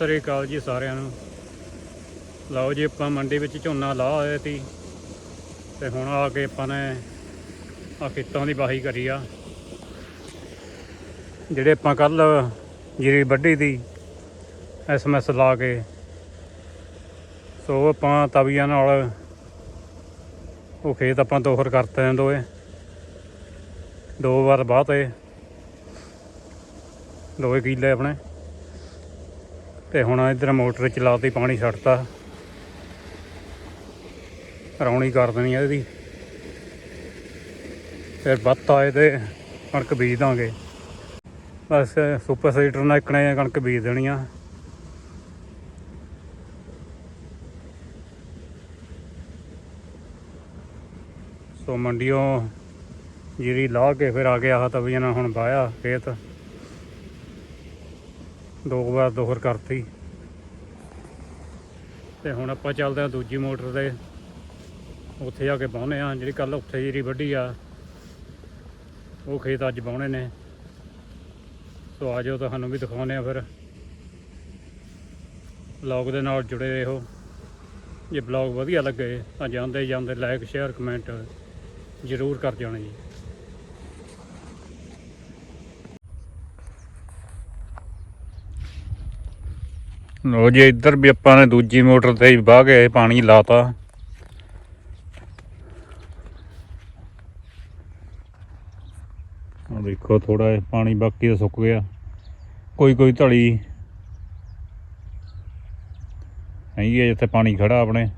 ਸਤਿ ਸ੍ਰੀ ਅਕਾਲ ਜੀ ਸਾਰਿਆਂ ਨੂੰ। ਲਓ ਜੀ, ਆਪਾਂ ਮੰਡੀ ਵਿੱਚ ਝੋਨਾ ਲਾ ਆਏ ਸੀ ਤੇ ਹੁਣ ਆ ਕੇ ਆਪਾਂ ਨੇ ਆ ਖੇਤਾਂ ਦੀ ਵਾਹੀ ਕਰੀ ਆ। ਜਿਹੜੇ ਆਪਾਂ ਕੱਲ ਜੀਰੀ ਵੱਢੀ ਦੀ ਐਸਐਮਐਸ ਲਾ ਕੇ। ਸੋ ਆਪਾਂ ਤਵੀਆਂ ਨਾਲ ਉਹ ਖੇਤ ਆਪਾਂ ਦੋਹਰ ਕਰਤੇ ਨੇ ਦੋਏ ਦੋ ਵਾਰ ਬਾਤੇ ਦੋਏ ਕਿੱਲੇ ਆਪਣੇ। ਤੇ ਹੁਣ ਇਧਰ ਮੋਟਰ ਚਲਾਤੀ ਪਾਣੀ ਛੱਡਤਾ। ਰੌਣੀ ਕਰ ਦੇਣੀ ਆ ਇਹਦੀ। ਫਿਰ ਬੱਤ ਆਏ ਤੇ ਕਣਕ ਬੀਜ ਦਾਂਗੇ। ਬਸ ਸੁਪਰ ਸੀਡਰ ਨਾਲ ਇਕਣੇ ਕਣਕ ਬੀਜ ਦੇਣੀ ਆ। ਸੋ ਮੰਡੀੋਂ ਜੀਰੀ ਲਾ ਕੇ ਫਿਰ ਆ ਗਿਆ ਆਹ ਤਵੀਆਂ ਨਾਲ ਹੁਣ ਵਾਇਆ ਖੇਤ। ਦੋ ਵਾਰ ਦੋਹਰ ਕਰਤੀ। ਤੇ ਹੁਣ ਆਪਾਂ ਚੱਲਦੇ ਆ ਦੂਜੀ ਮੋਟਰ ਤੇ। ਉੱਥੇ ਜਾ ਕੇ ਬਾਉਨੇ ਆ ਜਿਹੜੀ ਕੱਲ ਉੱਥੇ ਜਿਹੜੀ ਵੱਡੀ ਆ, ਉਹ ਖੇਤ ਅੱਜ ਬਾਉਣੇ ਨੇ। ਸੋ ਆ ਜਾਓ, ਤੁਹਾਨੂੰ ਵੀ ਦਿਖਾਉਨੇ ਆ ਫਿਰ। ਬਲੌਗ ਦੇ ਨਾਲ ਜੁੜੇ ਰਹੋ। ਜੇ ਬਲੌਗ ਵਧੀਆ ਲੱਗੇ ਤਾਂ ਜਾਂਦੇ ਜਾਂਦੇ ਲਾਈਕ ਸ਼ੇਅਰ ਕਮੈਂਟ ਜ਼ਰੂਰ ਕਰ ਜਾਣਾ ਜੀ। ਲੋ ਜੀ, ਇੱਧਰ ਵੀ ਆਪਾਂ ਨੇ ਦੂਜੀ ਮੋਟਰ ਤੇ ਹੀ ਵਾਹ ਕੇ ਪਾਣੀ ਲਾਤਾ। ਆ ਦੇਖੋ ਥੋੜਾ ਪਾਣੀ ਬਾਕੀ ਤਾਂ ਸੁੱਕ ਗਿਆ। ਕੋਈ ਕੋਈ ਧੜੀ। ਹੈਗੀ ਹੈ ਜਿੱਥੇ ਪਾਣੀ ਖੜਾ ਆਪਣੇ।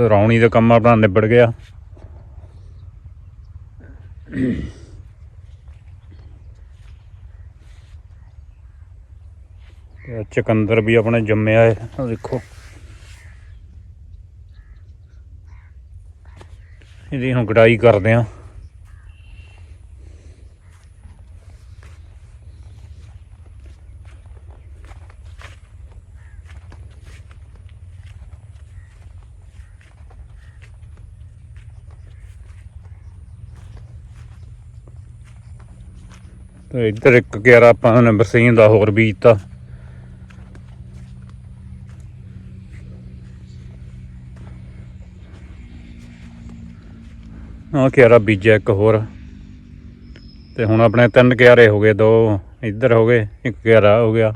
ਰੌਣੀ ਦਾ ਕੰਮ ਆਪਣਾ ਨਿਬੜ ਗਿਆ। ਚੁਕੰਦਰ ਵੀ ਆਪਣੇ ਜੰਮਿਆ ਹੈ। ਆਹ ਦੇਖੋ। ਇਹਦੀ ਹੁਣ ਗੜਾਈ ਕਰਦੇ ਆ ਤੇ ਇੱਧਰ ਇੱਕ ਗਿਆਰਾ ਆਪਾਂ ਨੇ ਬਰਸੀਨ ਦਾ ਹੋਰ ਬੀਜਤਾ ਆ ਕਿਆਰਾ ਬੀਜਿਆ ਇੱਕ ਹੋਰ। ਤੇ ਹੁਣ ਆਪਣੇ ਤਿੰਨ ਕਿਆਰੇ ਹੋ ਗਏ, ਦੋ ਇੱਧਰ ਹੋ ਗਏ, ਇੱਕ ਕਿਆਰਾ ਹੋ ਗਿਆ।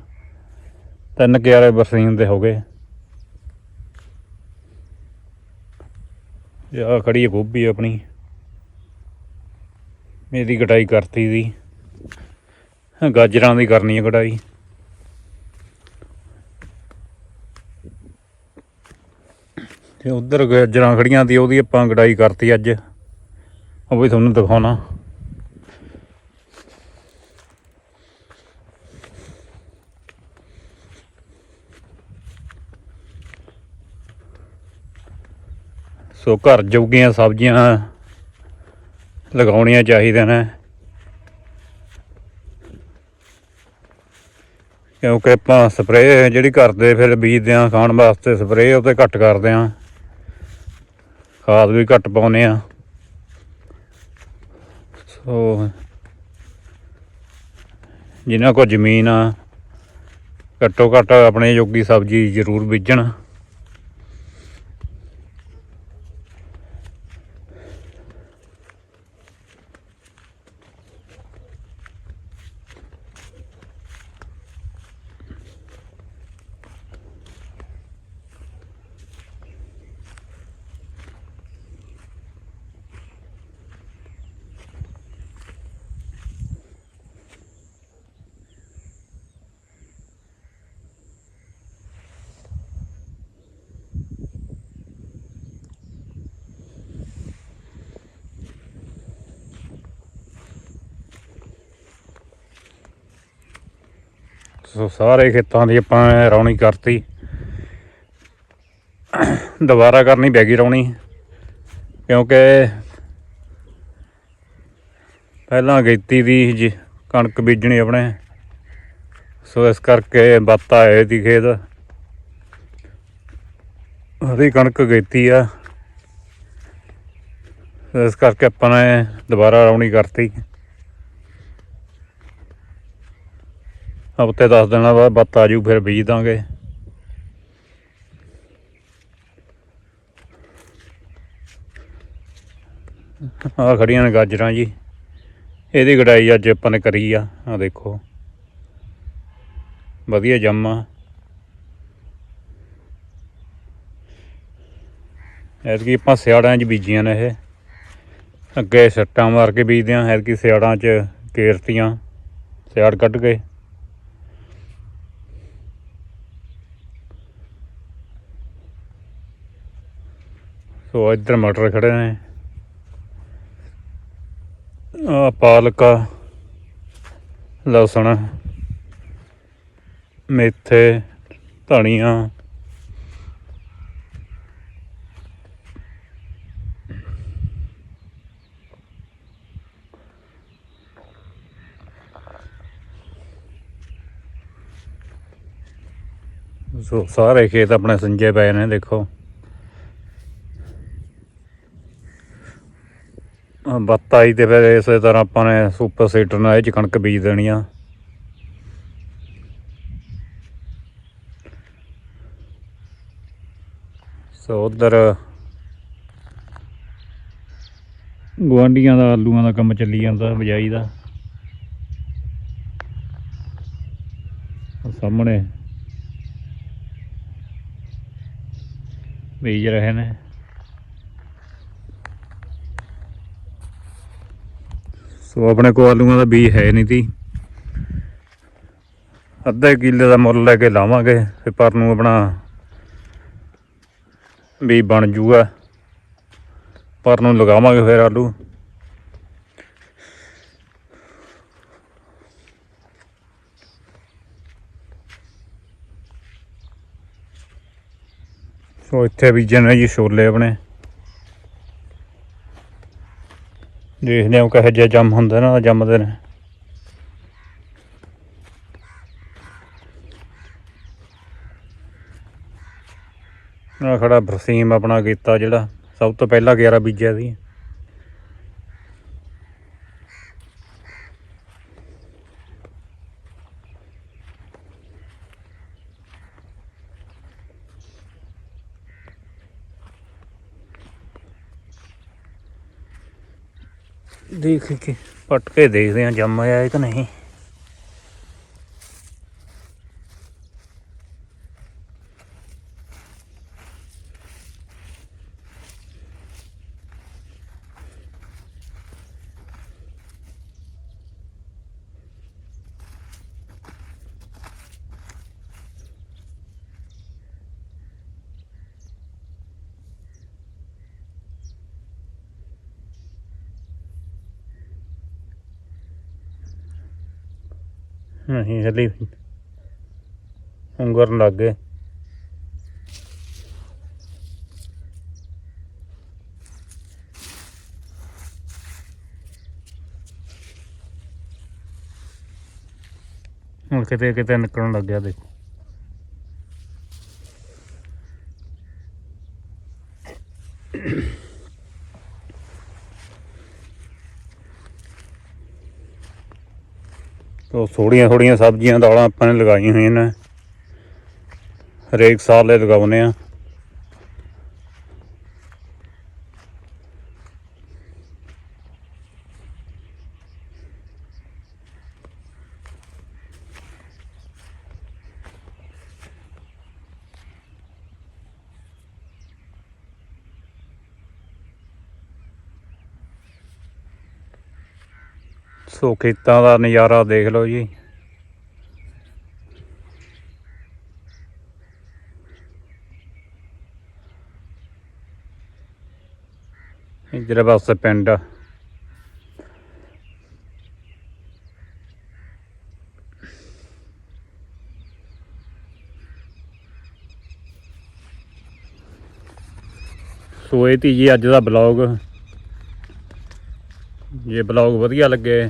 ਤਿੰਨ ਕਿਆਰੇ ਬਰਸੀਨ ਦੇ ਹੋ ਗਏ। ਇਹ ਆ ਖੜੀ ਹੈ ਗੋਭੀ ਆਪਣੀ। ਇਹਦੀ ਕਟਾਈ ਕਰਤੀ ਦੀ। ਗਾਜਰਾਂ ਦੀ ਕਰਨੀ ਹੈ ਕਟਾਈ। ਤੇ ਉਧਰ ਗਾਜਰਾਂ ਖੜੀਆਂ ਦੀ, ਉਹਦੀ ਆਪਾਂ ਕਟਾਈ ਕਰਤੀ ਅੱਜ। ਉਹ ਵੀ ਤੁਹਾਨੂੰ ਦਿਖਾਉਣਾ। ਸੋ ਘਰ ਜੋਗੀਆਂ ਸਬਜ਼ੀਆਂ ਲਗਾਉਣੀਆਂ ਚਾਹੀਦੀਆਂ ਨੇ। ਕਿਉਂਕਿ ਆਪਾਂ ਸਪਰੇਅ ਜਿਹੜੀ ਕਰਦੇ, ਫਿਰ ਬੀਜਦੇ ਆ ਖਾਣ ਵਾਸਤੇ ਸਪਰੇਅ ਉਹ ਤੇ ਘੱਟ ਕਰਦੇ ਆ ਖਾਦ ਵੀ ਘੱਟ ਪਾਉਂਦੇ ਆ ਸੋ ਜਿਨ੍ਹਾਂ ਕੋਲ ਜ਼ਮੀਨ ਆ ਘੱਟੋ ਘੱਟ ਆਪਣੇ ਜੋਗੀ ਸਬਜ਼ੀ ਜ਼ਰੂਰ ਬੀਜਣ। ਸੋ ਸਾਰੇ ਖੇਤਾਂ ਦੀ ਆਪਾਂ ਰੌਣੀ ਕਰਤੀ। ਦੁਬਾਰਾ ਕਰਨੀ ਪੈ ਗਈ ਰੌਣੀ, ਕਿਉਂਕਿ ਪਹਿਲਾਂ ਗੇਤੀ ਦੀ ਜੀ ਕਣਕ ਬੀਜਣੀ ਆਪਣੇ। ਸੋ ਇਸ ਕਰਕੇ ਬੱਤ ਆਏ ਦੀ ਖੇਤ। ਉਹਦੀ ਕਣਕ ਗੇਤੀ ਆ। ਇਸ ਕਰਕੇ ਆਪਾਂ ਨੇ ਦੁਬਾਰਾ ਰਾਉਣੀ ਕਰਤੀ। ਹਫ਼ਤੇ 10 ਦਿਨਾਂ ਬਾਅਦ ਬੱਤ ਆ ਜੂ, ਫਿਰ ਬੀਜ ਦਾਂਗੇ। ਆ ਖੜੀਆਂ ਨੇ ਗਾਜਰਾਂ ਜੀ। ਇਹਦੀ ਗੜਾਈ ਅੱਜ ਆਪਾਂ ਨੇ ਕਰੀ ਆ ਆ ਦੇਖੋ। ਵਧੀਆ ਜੰਮਾ ਐਤਕੀ ਆਪਾਂ ਸਿਆੜਾਂ 'ਚ ਬੀਜੀਆਂ ਨੇ ਇਹ। ਅੱਗੇ ਸੱਟਾਂ ਮਾਰ ਕੇ ਬੀਜਦੇ ਆ, ਐਤਕੀ ਸਿਆੜਾਂ 'ਚ ਕੇਰਤੀਆਂ। ਸਿਆੜ ਕੱਢ ਕੇ। ਸੋ ਇੱਧਰ ਮਟਰ ਖੜੇ ਨੇ। ਆ ਪਾਲਕ, ਲਸਣ, ਮੇਥੇ, ਧਨੀਆ। ਸੋ ਸਾਰੇ ਖੇਤ ਆਪਣੇ ਸਿੰਜੇ ਪਏ ਨੇ, ਦੇਖੋ। ਬੱਤ ਆਈ ਤੇ ਫਿਰ ਇਸੇ ਤਰ੍ਹਾਂ ਆਪਾਂ ਨੇ ਸੁਪਰ ਸੀਟਰ ਨਾਲ ਇਹ ਚ ਕਣਕ ਬੀਜ ਦੇਣੀ ਆ। ਸੋ ਉਧਰ ਗੁਆਂਢੀਆਂ ਦਾ, ਆਲੂਆਂ ਦਾ ਕੰਮ ਚੱਲੀ ਜਾਂਦਾ ਬਿਜਾਈ ਦਾ। ਸਾਹਮਣੇ ਬੀਜ ਰਹੇ ਨੇ। ਸੋ ਆਪਣੇ ਕੋਲ ਆਲੂਆਂ ਦਾ ਬੀਜ ਹੈ ਨਹੀਂ ਤੀ। ਅੱਧੇ ਕਿੱਲੇ ਦਾ ਮੁੱਲ ਲੈ ਕੇ ਲਾਵਾਂਗੇ ਫਿਰ ਪਰ ਨੂੰ ਆਪਣਾ ਬੀਜ ਬਣ ਜੂਗਾ। ਪਰ ਨੂੰ ਲਗਾਵਾਂਗੇ ਫਿਰ ਆਲੂ। ਸੋ ਇੱਥੇ ਬੀਜੇ ਨੇ ਜੀ ਛੋਲੇ ਆਪਣੇ। ਦੇਖਦੇ ਹਾਂ ਕਿਹੋ ਜਿਹਾ ਜੰਮ ਹੁੰਦਾ ਨਾ ਜੰਮਦੇ ਨੇ। ਆ ਖੜਾ ਬਰਸੀਮ ਆਪਣਾ ਕੀਤਾ ਜਿਹੜਾ ਸਭ ਤੋਂ ਪਹਿਲਾਂ 11 ਬੀਜਿਆ ਸੀ। ਦੇਖ ਕੇ ਪੱਟ ਕੇ ਦੇਖਦੇ ਆ ਜੰਮ ਆਇਆ ਕਿ ਨਹੀਂ। ਨਹੀਂ ਹਲੀ ਉਂਗਰਨ ਲੱਗ ਗਏ। ਹੁਣ ਕਿਤੇ ਕਿਤੇ ਨਿਕਲਣ ਲੱਗਿਆ ਦੇਖੋ। ਤੋ ਥੋੜੀਆਂ ਥੋੜੀਆਂ ਸਬਜ਼ੀਆਂ ਦਾਲਾਂ ਆਪਾਂ ਨੇ ਲਗਾਈਆਂ ਹੋਈਆਂ ਨੇ। ਹਰੇਕ ਸਾਲ ਇਹ ਲਗਾਉਂਦੇ ਆ ਸੋ ਖੇਤਾਂ ਦਾ ਨਜ਼ਾਰਾ ਦੇਖ ਲਓ ਜੀ ਇਧਰ ਪਾਸੇ ਪਿੰਡ ਆ। ਸੋ ਇਹ ਤੀ ਜੀ ਅੱਜ ਦਾ ਬਲੌਗ ਜੇ ਬਲੌਗ ਵਧੀਆ ਲੱਗੇ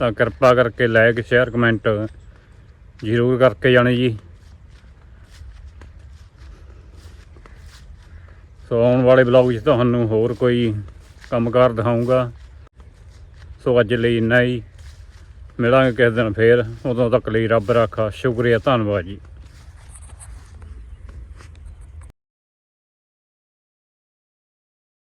ਤਾਂ ਕਿਰਪਾ ਕਰਕੇ ਲਾਈਕ ਸ਼ੇਅਰ, ਕਮੈਂਟ ਜ਼ਰੂਰ ਕਰਕੇ ਜਾਣੇ ਜੀ। ਸੋ ਆਉਣ ਵਾਲੇ ਬਲੌਗ 'ਚ ਤੁਹਾਨੂੰ ਹੋਰ ਕੋਈ ਕੰਮਕਾਰ ਦਿਖਾਊਂਗਾ। ਸੋ ਅੱਜ ਲਈ ਇੰਨਾ ਹੀ। ਮਿਲਾਂਗੇ ਕਿਸੇ ਦਿਨ ਫੇਰ। ਉਦੋਂ ਤੱਕ ਲਈ ਰੱਬ ਰਾਖਾ। ਸ਼ੁਕਰੀਆ, ਧੰਨਵਾਦ ਜੀ।